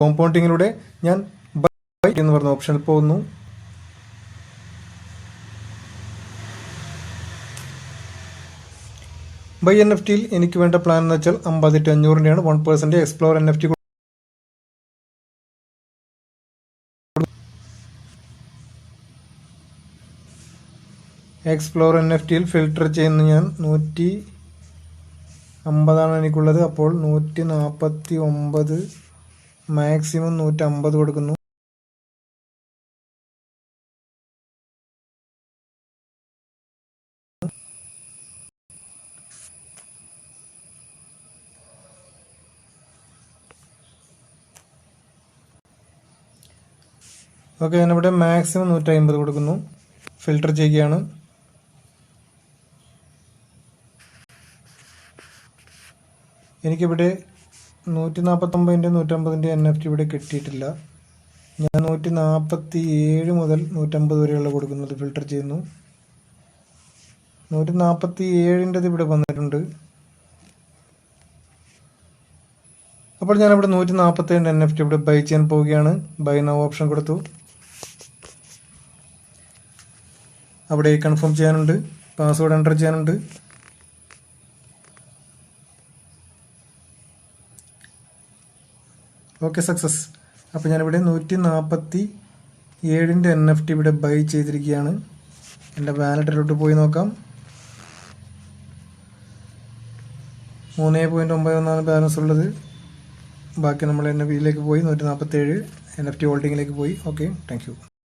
കോമ്പൗണ്ടിങ്ങിലൂടെ ഞാൻ ബൈ എന്ന് പറഞ്ഞ ഓപ്ഷനിൽ പോകുന്നു. ബൈ എൻ എഫ് ടിയിൽ എനിക്ക് വേണ്ട പ്ലാൻ എന്ന് വെച്ചാൽ അമ്പത് to അഞ്ഞൂറിന്റെയാണ് one percent explore N F T explore N F ടിയിൽ ഫിൽട്ടർ ചെയ്യുന്ന ഞാൻ നൂറ്റി അമ്പതാണ് എനിക്കുള്ളത്. അപ്പോൾ നൂറ്റി നാൽപ്പത്തി ഒമ്പത് മാക്സിമം നൂറ്റി അമ്പത് കൊടുക്കുന്നു. ഓക്കെ ഞാനിവിടെ മാക്സിമം നൂറ്റി അമ്പത് കൊടുക്കുന്നു. ഫിൽട്ടർ ചെയ്യുകയാണ്. എനിക്കിവിടെ നൂറ്റി നാൽപ്പത്തൊമ്പതിന്റെ നൂറ്റമ്പതിന്റെ എൻ എഫ് ടി ഇവിടെ കിട്ടിയിട്ടില്ല. ഞാൻ നൂറ്റി നാൽപ്പത്തി ഏഴ് മുതൽ നൂറ്റമ്പത് വരെയുള്ള കൊടുക്കുന്നത് ഫിൽട്ടർ ചെയ്യുന്നു. നൂറ്റി നാൽപ്പത്തി ഏഴിന്റെത് ഇവിടെ വന്നിട്ടുണ്ട്. അപ്പോൾ ഞാനിവിടെ നൂറ്റി നാൽപ്പത്തി ഏഴ് എൻ എഫ് ടി ഇവിടെ ബൈ ചെയ്യാൻ പോവുകയാണ്. ബൈ നോ ഓപ്ഷൻ കൊടുത്തു. അവിടെ കൺഫേം ചെയ്യാനുണ്ട്. പാസ്വേഡ് എന്റർ ചെയ്യാനുണ്ട്. ഓക്കെ സക്സസ് അപ്പോൾ ഞാനിവിടെ നൂറ്റി നാൽപ്പത്തി ഏഴിന്റെ എൻ എഫ് ടി ഇവിടെ ബൈ ചെയ്തിരിക്കുകയാണ്. എന്റെ വാലറ്റിലോട്ട് പോയി നോക്കാം. മൂന്ന് പോയിന്റ് ഒമ്പത് ഒന്നാണ് ബാലൻസ് ഉള്ളത്. ബാക്കി നമ്മൾ എൻ എഫ് പോയി. നൂറ്റി നാൽപ്പത്തി ഏഴ് എൻ എഫ് ടി ഹോൾഡിങ്ങിലേക്ക് പോയി ഓക്കെ താങ്ക്